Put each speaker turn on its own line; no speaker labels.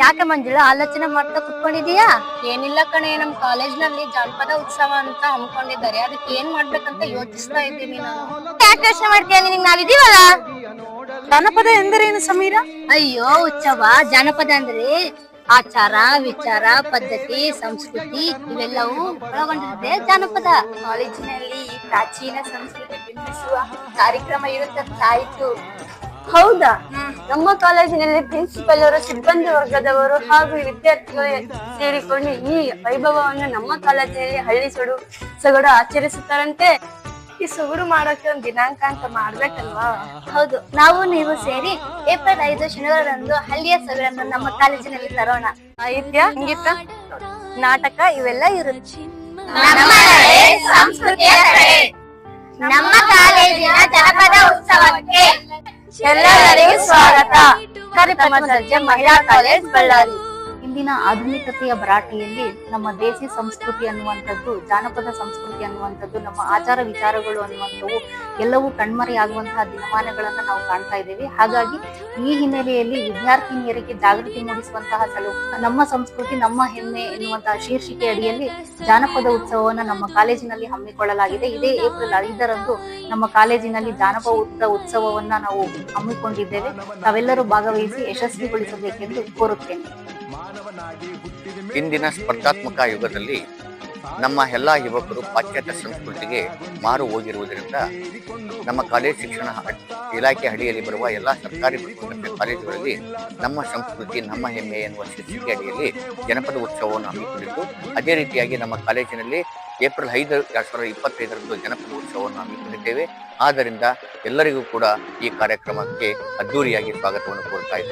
ಯಾಕೆ ಮಂಜುಳ ಆಲೋಚನೆ ಮಾಡ್ತಾ ಕುತ್ಕೊಂಡಿದೀಯಾ
ಏನಿಲ್ಲ ಕಣೆ ನಮ್ ಕಾಲೇಜ್ನಲ್ಲಿ ಜಾನಪದ ಉತ್ಸವ ಅಂತ ಹಮ್ಮಿಕೊಂಡಿದ್ದಾರೆ. ಅದಕ್ಕೆ ಏನ್ ಮಾಡ್ಬೇಕಂತ ಯೋಚಿಸ್ತಾ ಇದ್ದೀನಿ ನಾನು.
ಯಾಕೆ ಯೋಚನೆ ಮಾಡ್ತೀಯ ನಿನ್? ನಾವಿದೀವಲ್ಲ
ಜಾನಪದ ಎಂದರೇನು ಸಮೀರ?
ಅಯ್ಯೋ ಉತ್ಸವ ಜಾನಪದ ಅಂದ್ರೆ ಆಚಾರ ವಿಚಾರ ಪದ್ಧತಿ ಸಂಸ್ಕೃತಿ ಇವೆಲ್ಲವೂ ಒಳಗೊಂಡಿರುತ್ತೆ ಜಾನಪದ.
ಕಾಲೇಜಿನಲ್ಲಿ ಈ ಪ್ರಾಚೀನ ಸಂಸ್ಕೃತಿ ಬಿಂಬಿಸುವ ಕಾರ್ಯಕ್ರಮ ಇರುತ್ತಾಯ್ತು
ಹೌದಾ? ನಮ್ಮ ಕಾಲೇಜಿನಲ್ಲಿ ಪ್ರಿನ್ಸಿಪಲ್ ಅವರು ಸಿಬ್ಬಂದಿ ವರ್ಗದವರು ಹಾಗೂ ವಿದ್ಯಾರ್ಥಿಗಳು ಸೇರಿಕೊಂಡು ಈ ವೈಭವವನ್ನು ನಮ್ಮ ಕಾಲೇಜಿನಲ್ಲಿ ಹಳ್ಳಿ ಸೊಡು ಸೊಗಡು ಆಚರಿಸುತ್ತಾರಂತೆ. ಈ ಸೊಗಡು ಮಾಡೋಕೆ ಒಂದು ದಿನಾಂಕ ಅಂತ ಮಾಡ್ಬೇಕಲ್ವಾ?
ಹೌದು. ನಾವು ನೀವು ಸೇರಿ ಏಪ್ರಿಲ್ ಐದು ಶನಿವಾರದಂದು ಹಳ್ಳಿಯ ಸೊಗಡನ್ನು ನಮ್ಮ ಕಾಲೇಜಿನಲ್ಲಿ ತರೋಣ.
ಸಾಹಿತ್ಯ ಸಂಗೀತ ನಾಟಕ ಇವೆಲ್ಲ ಇರುತ್ತೆ. ಎಲ್ಲರಿಗೂ ಸ್ವಾಗತ ಪ್ರಥಮ ದರ್ಜೆ ಮಹಿಳಾ ಕಾಲೇಜ್ ಬಳ್ಳಾರಿ
ಇಂದಿನ ಆಧುನಿಕತೆಯ ಭರಾಟೆಯಲ್ಲಿ ನಮ್ಮ ದೇಸಿ ಸಂಸ್ಕೃತಿ ಅನ್ನುವಂಥದ್ದು, ಜಾನಪದ ಸಂಸ್ಕೃತಿ ಅನ್ನುವಂಥದ್ದು, ನಮ್ಮ ಆಚಾರ ವಿಚಾರಗಳು ಅನ್ನುವಂಥವು ಎಲ್ಲವೂ ಕಣ್ಮರೆಯಾಗುವಂತಹ ದಿನಮಾನಗಳನ್ನು ನಾವು ಕಾಣ್ತಾ ಇದ್ದೇವೆ. ಹಾಗಾಗಿ ಈ ಹಿನ್ನೆಲೆಯಲ್ಲಿ ವಿದ್ಯಾರ್ಥಿನಿಯರಿಗೆ ಜಾಗೃತಿ ಮೂಡಿಸುವಂತಹ ಸಲು ನಮ್ಮ ಸಂಸ್ಕೃತಿ, ನಮ್ಮ ಹೆಮ್ಮೆ ಎನ್ನುವಂತಹ ಶೀರ್ಷಿಕೆ ಅಡಿಯಲ್ಲಿ ಜಾನಪದ ಉತ್ಸವವನ್ನು ನಮ್ಮ ಕಾಲೇಜಿನಲ್ಲಿ ಹಮ್ಮಿಕೊಳ್ಳಲಾಗಿದೆ. ಇದೇ ಏಪ್ರಿಲ್ ಐದರಂದು ನಮ್ಮ ಕಾಲೇಜಿನಲ್ಲಿ ಜಾನಪದ ಉತ್ಸವವನ್ನ ನಾವು ಹಮ್ಮಿಕೊಂಡಿದ್ದೇವೆ. ತಾವೆಲ್ಲರೂ ಭಾಗವಹಿಸಿ ಯಶಸ್ವಿಗೊಳಿಸಬೇಕೆಂದು ಕೋರುತ್ತೇನೆ.
ಇಂದಿನ ಸ್ಪರ್ಧಾತ್ಮಕ ಯುಗದಲ್ಲಿ ನಮ್ಮ ಎಲ್ಲ ಯುವಕರು ಪಾಶ್ಚಾತ್ಯ ಸಂಸ್ಕೃತಿಗೆ ಮಾರು ಹೋಗಿರುವುದರಿಂದ ನಮ್ಮ ಕಾಲೇಜ್ ಶಿಕ್ಷಣ ಇಲಾಖೆ ಅಡಿಯಲ್ಲಿ ಬರುವ ಎಲ್ಲ ಸರ್ಕಾರಿ ಕಾಲೇಜುಗಳಲ್ಲಿ ನಮ್ಮ ಸಂಸ್ಕೃತಿ ನಮ್ಮ ಹೆಮ್ಮೆ ಎನ್ನುವ ಶೀರ್ಷಿಕೆ ಅಡಿಯಲ್ಲಿ ಜನಪದ ಉತ್ಸವವನ್ನು ಹಮ್ಮಿಕೊಂಡಿದ್ದು ಅದೇ ರೀತಿಯಾಗಿ ನಮ್ಮ ಕಾಲೇಜಿನಲ್ಲಿ ಏಪ್ರಿಲ್ ಐದು ಎರಡು ಸಾವಿರದ ಇಪ್ಪತ್ತೈದರಂದು ಜನಪದ ಉತ್ಸವವನ್ನು ಹಮ್ಮಿಕೊಂಡಿದ್ದೇವೆ. ಆದ್ದರಿಂದ ಎಲ್ಲರಿಗೂ ಕೂಡ ಈ ಕಾರ್ಯಕ್ರಮಕ್ಕೆ ಅದ್ದೂರಿಯಾಗಿ ಸ್ವಾಗತವನ್ನು ಕೋರ್ತಾ ಇದ್ದೇವೆ.